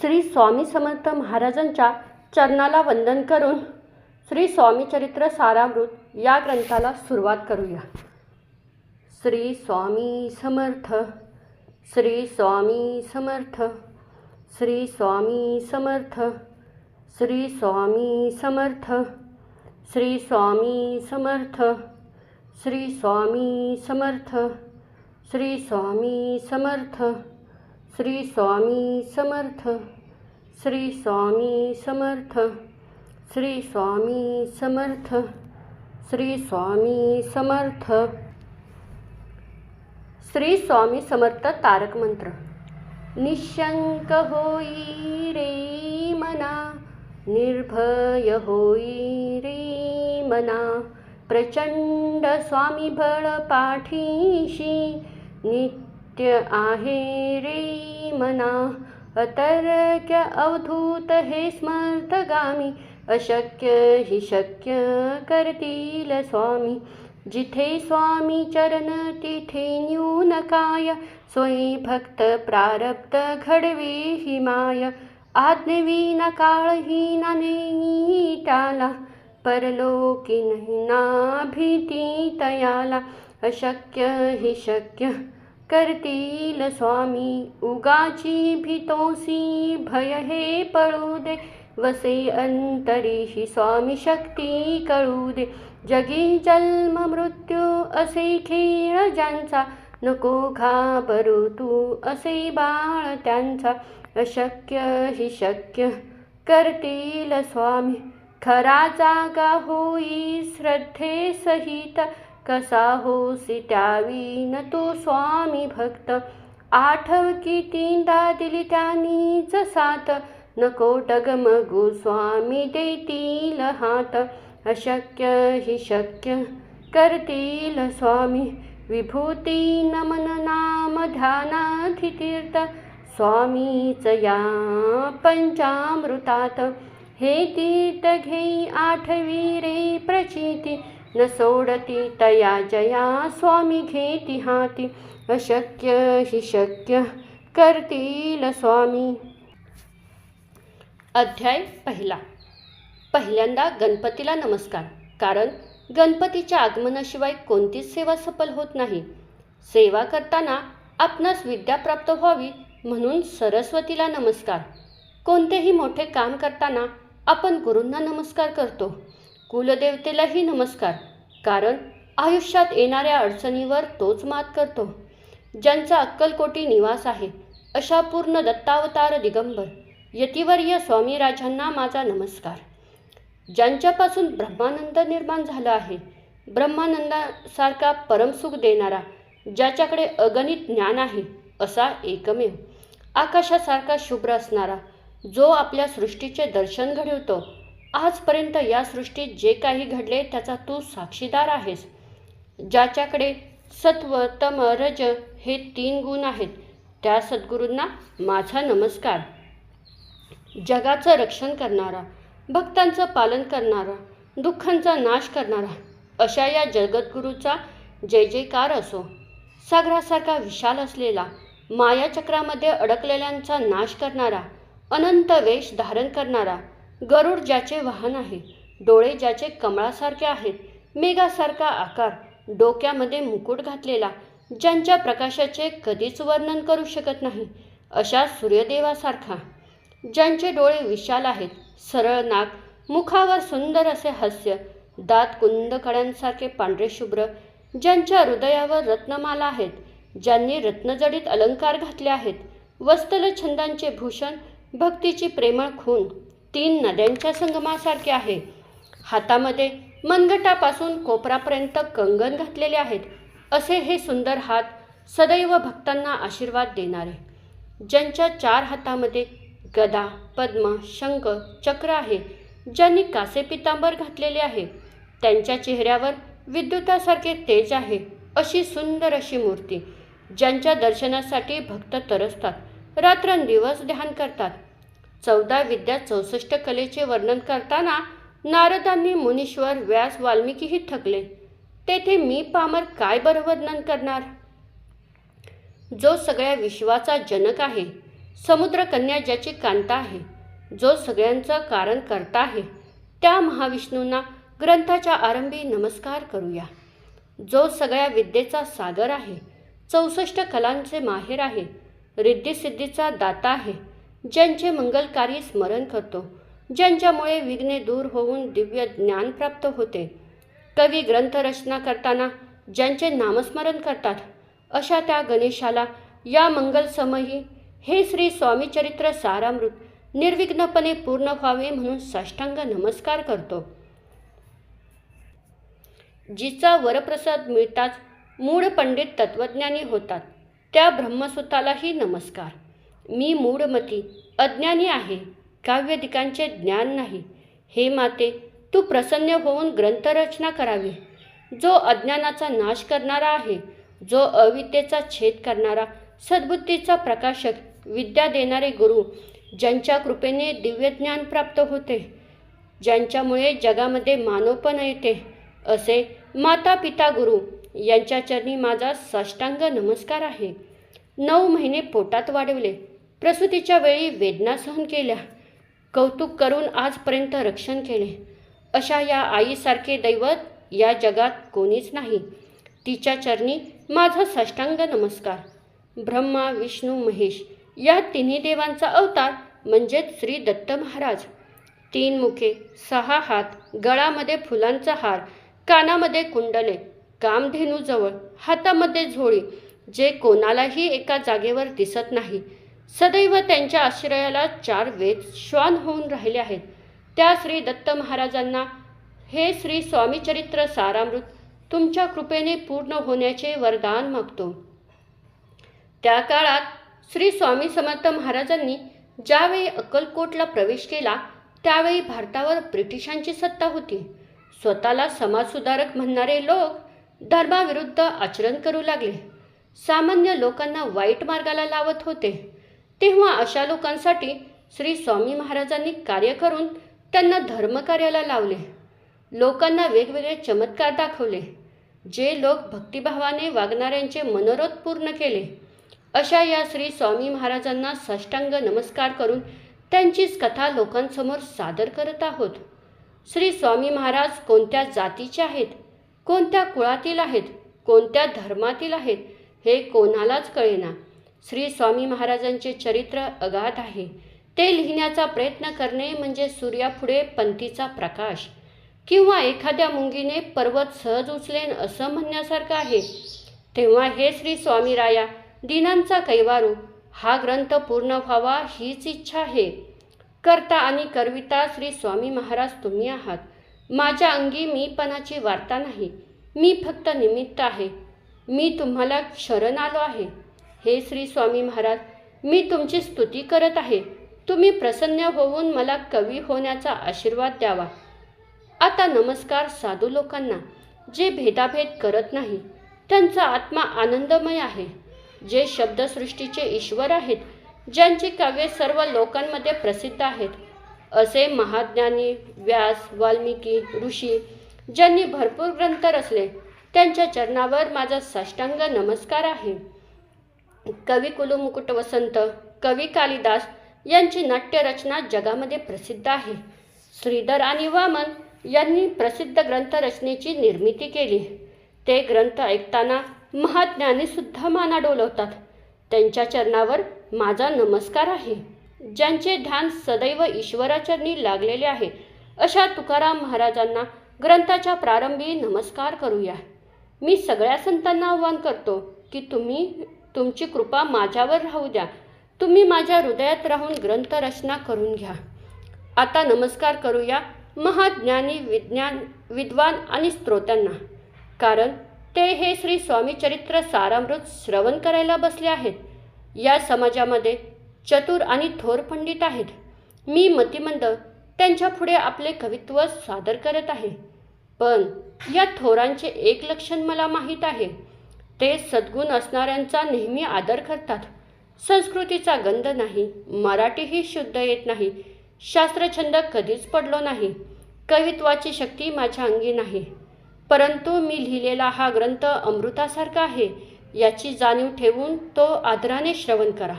श्री स्वामी समर्थ महाराजांच्या चरणाला वंदन करून श्री स्वामी चरित्र सारामृत या ग्रंथाला सुरुवात करूया. श्री स्वामी समर्थ श्री स्वामी समर्थ श्री स्वामी समर्थ श्री स्वामी समर्थ श्री स्वामी समर्थ श्री स्वामी समर्थ श्री स्वामी समर्थ श्री स्वामी समर्थ श्री स्वामी समर्थ श्री स्वामी समर्थ श्री स्वामी समर्थ. श्री स्वामी समर्थ तारक मंत्र. निशंक होई रे मना निर्भय होई रे मना प्रचंड स्वामी बळ पाठीशी नित्य आहे रे मना अतर्क्य अवधूत हे स्मर्थगामी अशक्य हि शक्य करतील स्वामी. जिथे स्वामी चरण तिथे न्यून काय सोयी भक्त प्रारब्ध घडवी हि माय. आज्ञविना काळहीना नाही टाला परलोकी नाही ना भीती तयाला. अशक्य हि शक्य करतील स्वामी उगाची भीतोसी भय हे पळू दे. वसे अंतरीशी स्वामी शक्ती कळू दे. जगी जन्म मृत्यू असे खेळ ज्यांचा नको घाबरू तू असे बाळ त्यांचा. अशक्य ही शक्य करतील स्वामी. खरा जागा होई श्रद्धे सहित. कसा होसी त्यावीन तो स्वामी भक्त. आठव की तीनदा दिली त्यांनीच साथ. नको डगमगू स्वामी देतील हात. अशक्य हि शक्य करतील स्वामी. विभूती नमन नाम ध्यानाधितीर्थ. स्वामीच या पंचामृतात. हे तीर्थ घेई आठवी रे प्रचिती. न सोडती तया जया स्वामी घेती हाती। अशक्य हि शक्य करतील स्वामी। अध्याय पहिला। पहिल्यांदा गणपतीला नमस्कार कारण गणपतीच्या आगमनाशिवाय कोणतीच सेवा सफल होत नाही? सेवा करताना आपणास विद्या प्राप्त व्हावी म्हणून सरस्वतीला नमस्कार. कोणतेही मोठे काम करताना आपण गुरूंना नमस्कार करतो. कुलदेवतेलाही नमस्कार. कारण आयुष्यात येणाऱ्या अडचणीवर तोच मात करतो. ज्यांचा अक्कलकोटी निवास आहे अशा पूर्ण दत्तावतार दिगंबर यतिवर्य स्वामीराजांना माझा नमस्कार. ज्यांच्यापासून ब्रह्मानंद निर्माण झाला आहे ब्रह्मानंदासारखा परमसुख देणारा ज्याच्याकडे अगणित ज्ञान आहे असा एकमेव आकाशासारखा शुभ्र असणारा जो आपल्या सृष्टीचे दर्शन घडवतो आजपर्यंत या सृष्टीत जे काही घडले त्याचा तू साक्षीदार आहेस. ज्याच्याकडे सत्व तम रज हे तीन गुण आहेत त्या सद्गुरूंना माझा नमस्कार. जगाचं रक्षण करणारा भक्तांचं पालन करणारा दुःखांचा नाश करणारा अशा या जगद्गुरूचा जय जयकार असो. सागरासारखा विशाल असलेला मायाचक्रामध्ये अडकलेल्यांचा नाश करणारा अनंत वेश धारण करणारा गरुड ज्याचे वाहन आहे डोळे ज्याचे कमळासारखे आहेत मेघासारखा आकार डोक्यामध्ये मुकुट घातलेला ज्यांच्या प्रकाशाचे कधीच वर्णन करू शकत नाही अशा सूर्यदेवासारखा. ज्यांचे डोळे विशाल आहेत सरळ नाक मुखावर सुंदर असे हास्य दात कुंद कड्यांसारखे पांढरे शुभ्र ज्यांच्या हृदयावर रत्नमाला आहेत ज्यांनी रत्नजडित अलंकार घातले आहेत वस्तल छंदांचे भूषण भक्तीची प्रेमळ खून तीन नद्यांच्या संगमासारखे आहे. हातामध्ये मनगटापासून कोपरापर्यंत कंगन घातलेले आहेत. असे हे सुंदर हात सदैव भक्तांना आशीर्वाद देणारे. ज्यांच्या चार हातामध्ये गदा पद्म शंख चक्र आहे ज्यांनी कासे पितांबर घातलेले आहे त्यांच्या चेहऱ्यावर विद्युतासारखे तेज आहे अशी सुंदर अशी मूर्ती ज्यांच्या दर्शनासाठी भक्त तरसतात रात्रंदिवस ध्यान करतात. चौदा विद्या चौसष्ट कलेचे वर्णन करताना नारदांनी मुनीश्वर व्यास वाल्मिकीही थकले. तेथे मी पामर काय बरं वर्णन करणार? जो सगळ्या विश्वाचा जनक आहे समुद्रकन्या ज्याची कांता आहे जो सगळ्यांचं कारण करता आहे त्या महाविष्णूंना ग्रंथाच्या आरंभी नमस्कार करूया. जो सगळ्या विद्येचा सागर आहे चौसष्ट कलांचे माहेर आहे रिद्धिसिद्धीचा दाता आहे ज्यांचे मंगलकारी स्मरण करतो ज्यांच्यामुळे विघ्ने दूर होऊन दिव्य ज्ञान प्राप्त होते. कवी ग्रंथरचना करताना ज्यांचे नामस्मरण करतात अशा त्या गणेशाला या मंगलसमही हे श्री स्वामीचरित्र सारामृत निर्विघ्नपणे पूर्ण व्हावे म्हणून साष्टांग नमस्कार करतो. जिचा वरप्रसाद मिळताच मूळ पंडित तत्वज्ञानी होतात त्या ब्रह्मसुतालाही नमस्कार. मी मूढमती अज्ञानी आहे. काव्यदिकांचे ज्ञान नाही. हे माते तू प्रसन्न होऊन ग्रंथरचना करावी. जो अज्ञानाचा नाश करणारा आहे जो अविद्येचा छेद करणारा सद्बुद्धीचा प्रकाशक विद्या देणारे गुरु ज्यांच्या कृपेने दिव्यज्ञान प्राप्त होते ज्यांच्यामुळे जगामध्ये मानवपण येते असे माता पिता गुरु यांच्या चरणी माझा साष्टांग नमस्कार आहे. नऊ महिने पोटात वाढवले. प्रसूतीच्या वेळी वेदना सहन केल्या. कौतुक करून आजपर्यंत रक्षण केले. अशा या आईसारखे दैवत या जगात कोणीच नाही. तिच्या चरणी माझा साष्टांग नमस्कार. ब्रह्मा विष्णू महेश या तिन्ही देवांचा अवतार म्हणजेच श्री दत्त महाराज. तीन मुखे सहा हात गळामध्ये फुलांचा हार कानामध्ये कुंडले कामधेनूजवळ हातामध्ये झोळी जे कोणालाही एका जागेवर दिसत नाही. सदैव त्यांच्या आश्रयाला चार वेद श्वान होऊन राहिले आहेत. त्या श्री दत्त महाराजांना हे श्री स्वामीचरित्र सारामृत तुमच्या कृपेने पूर्ण होण्याचे वरदान मागतो. त्या काळात श्री स्वामी समर्थ महाराजांनी ज्यावेळी अक्कलकोटला प्रवेश केला त्यावेळी भारतावर ब्रिटिशांची सत्ता होती. स्वतःला समाजसुधारक म्हणणारे लोक धर्माविरुद्ध आचरण करू लागले. सामान्य लोकांना वाईट मार्गाला लावत होते. तेव्हा अशा लोकांसाठी श्री स्वामी महाराजांनी कार्य करून त्यांना धर्मकार्याला लावले. लोकांना वेगवेगळे चमत्कार दाखवले. जे लोक भक्तिभावाने वागणाऱ्यांचे मनोरथ पूर्ण केले. अशा या श्री स्वामी महाराजांना साष्टांग नमस्कार करून त्यांचीच कथा लोकांसमोर सादर करत आहोत. श्री स्वामी महाराज कोणत्या जातीचे आहेत? कोणत्या कुळातील आहेत? कोणत्या धर्मातील आहेत? हे कोणालाच कळेना. श्री स्वामी महाराजांचे चरित्र अगाध आहे. ते लिहिण्याचा प्रयत्न करणे म्हणजे सूर्यापुढे पंथीचा प्रकाश. किंवा एखाद्या मुंगीने पर्वत सहज उचलेन असं म्हणण्यासारखं आहे. तेव्हा हे श्री स्वामी राया दिनांचा कैवारू हा ग्रंथ पूर्ण व्हावा हीच इच्छा आहे. करता आणि करविता श्री स्वामी महाराज तुम्ही आहात. माझ्या अंगी मीपणाची वार्ता नाही. मी फक्त निमित्त आहे. मी तुम्हाला शरण आलो आहे. हे श्री स्वामी महाराज मी तुमची स्तुती करत आहे. तुम्ही प्रसन्न होऊन मला कवी होण्याचा आशीर्वाद द्यावा. आता नमस्कार साधू लोकांना जे भेदाभेद करत नाही त्यांचा आत्मा आनंदमय आहे. जे शब्दसृष्टीचे ईश्वर आहेत ज्यांची काव्ये सर्व लोकांमध्ये प्रसिद्ध आहेत असे महाज्ञानी व्यास वाल्मिकी ऋषी ज्यांनी भरपूर ग्रंथ रचले त्यांच्या चरणावर माझा साष्टांग नमस्कार आहे. कवी कुलुमुकुट वसंत कवी कालिदास यांची नाट्यरचना जगामध्ये प्रसिद्ध आहे. श्रीधर आणि वामन यांनी प्रसिद्ध ग्रंथरचनेची निर्मिती केली. ते ग्रंथ ऐकताना महाज्ञानीसुद्धा माना डोलवतात. त्यांच्या चरणावर माझा नमस्कार आहे. ज्यांचे ध्यान सदैव ईश्वराचरणी लागलेले आहे अशा तुकाराम महाराजांना ग्रंथाच्या प्रारंभी नमस्कार करूया. मी सगळ्या संतांना आव्हान करतो की तुम्ही तुमची कृपा माझ्यावर राहू द्या. तुम्ही माझ्या हृदयात राहून ग्रंथरचना करून घ्या. आता नमस्कार करूया महाज्ञानी विज्ञान विद्वान आणि स्त्रोत्यांना. कारण ते हे श्री स्वामी चरित्र सारामृत श्रवण करायला बसले आहेत. या समाजामध्ये चतुर आणि थोर पंडित आहेत. मी मतिमंद त्यांच्यापुढे आपले कवित्व सादर करत आहे. पण या थोरांचे एक लक्षण मला माहीत आहे. ते सद्गुण असणाऱ्यांचा नेहमी आदर करतात. संस्कृतीचा गंध नाही मराठीही शुद्ध येत नाही शास्त्रछंद कधीच पडलो नाही कवित्वाची शक्ती माझ्या अंगी नाही. परंतु मी लिहिलेला हा ग्रंथ अमृतासारखा आहे याची जाणीव ठेवून तो आदराने श्रवण करा.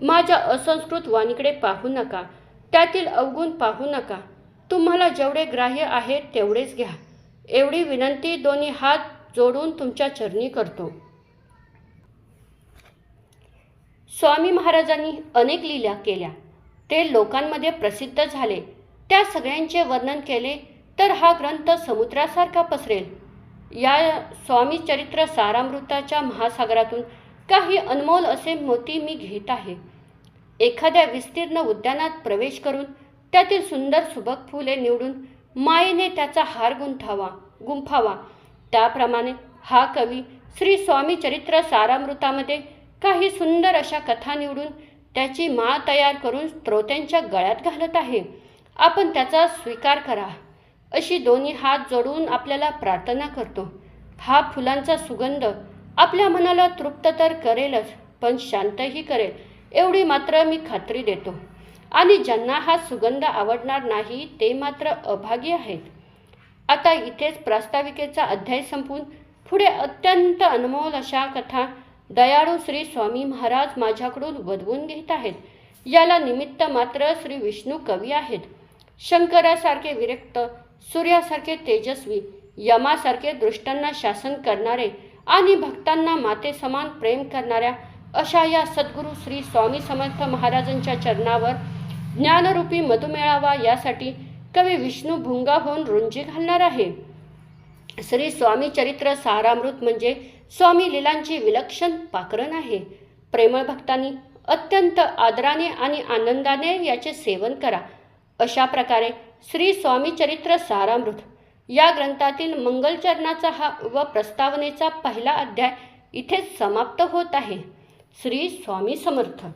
माझ्या असंस्कृत वाणीकडे पाहू नका त्यातील अवगुण पाहू नका. तुम्हाला जेवढे ग्राह्य आहे तेवढेच घ्या. एवढी विनंती दोन्ही हात जोडून तुमच्या चरणी करतो. स्वामी महाराजांनी अनेक लीला केल्या. ते लोकांमध्ये प्रसिद्ध झाले. त्या सगळ्यांचे वर्णन केले तर हा ग्रंथ समुद्रासारखा पसरेल. या स्वामी चरित्र सारामृताच्या महासागरातून काही अनमोल असे मोती मी घेत आहे. एखाद्या विस्तीर्ण उद्यानात प्रवेश करून त्यातील सुंदर सुबक फुले निवडून मायेने त्याचा हार गुंथावा गुंफावा. त्याप्रमाणे हा कवी श्री स्वामी चरित्र सारामृतामध्ये काही सुंदर अशा कथा निवडून त्याची माळ तयार करून श्रोत्यांच्या गळ्यात घालत आहे. आपण त्याचा स्वीकार करा. अशी दोन्ही हात जोडून आपल्याला प्रार्थना करतो. हा फुलांचा सुगंध आपल्या मनाला तृप्त तर करेलच पण शांतही करेल एवढी मात्र मी खात्री देतो. आणि ज्यांना हा सुगंध आवडणार नाही ते मात्र अभागी आहेत. आता इथेच प्रास्ताविकेचा अध्याय संपून पुढे अत्यंत अनमोल अशा कथा दयाळू श्री स्वामी महाराज माझ्याकडून वधवून घेत आहेत. याला निमित्त मात्र श्री विष्णू कवी आहेत. शंकरासारखे विरक्त सूर्यासारखे तेजस्वी यमासारखे दृष्टांना शासन करणारे आणि भक्तांना माते समान प्रेम करणाऱ्या अशा या सद्गुरू श्री स्वामी समर्थ महाराजांच्या चरणावर ज्ञानरूपी मधुमेळावा यासाठी कवी विष्णू भुंगा होऊन रुंजी घालणार आहे. श्री स्वामी चरित्र सारामृत म्हणजे स्वामी लिलांची विलक्षण पाकरण आहे. प्रेमळ भक्तांनी अत्यंत आदराने आणि आनंदाने याचे सेवन करा. अशा प्रकारे श्री स्वामी चरित्र सारामृत या ग्रंथातील मंगलचरणाचा हा व प्रस्तावनेचा पहिला अध्याय इथे समाप्त होत आहे. श्री स्वामी समर्थ.